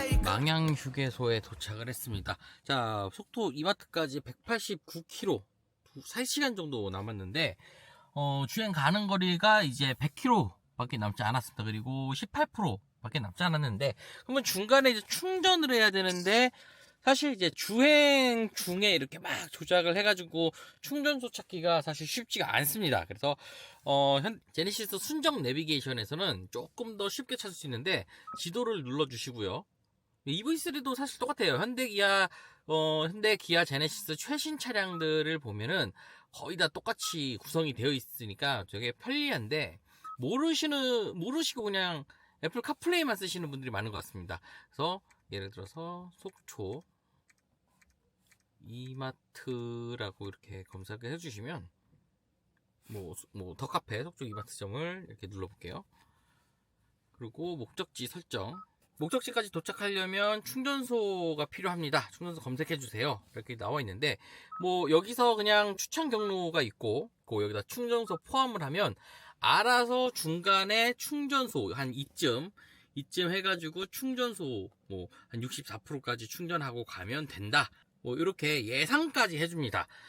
네. 망양 휴게소에 도착을 했습니다. 자, 속도 이마트까지 189km, 3시간 정도 남았는데, 어, 주행 가는 거리가 이제 100km 밖에 남지 않았습니다. 그리고 18% 밖에 남지 않았는데, 그러면 중간에 이제 충전을 해야 되는데, 사실 이제 주행 중에 이렇게 막 조작을 해가지고 충전소 찾기가 사실 쉽지가 않습니다. 그래서 어, 현, 제네시스 순정 내비게이션에서는 조금 더 쉽게 찾을 수 있는데 지도를 눌러주시고요. EV3도 사실 똑같아요. 현대 기아, 어, 현대 기아 제네시스 최신 차량들을 보면은 거의 다 똑같이 구성이 되어 있으니까 되게 편리한데 모르시는 모르시고 그냥 애플 카플레이만 쓰시는 분들이 많은 것 같습니다. 그래서 예를 들어서 속초 이마트라고 이렇게 검색을 해주시면 뭐, 뭐, 더 카페 속초 이마트점을 이렇게 눌러볼게요. 그리고 목적지 설정. 목적지까지 도착하려면 충전소가 필요합니다. 충전소 검색해주세요. 이렇게 나와 있는데, 뭐, 여기서 그냥 추천 경로가 있고, 그 여기다 충전소 포함을 하면, 알아서 중간에 충전소 한 이쯤, 이쯤 해가지고 충전소 뭐, 한 64%까지 충전하고 가면 된다. 뭐, 이렇게 예상까지 해줍니다.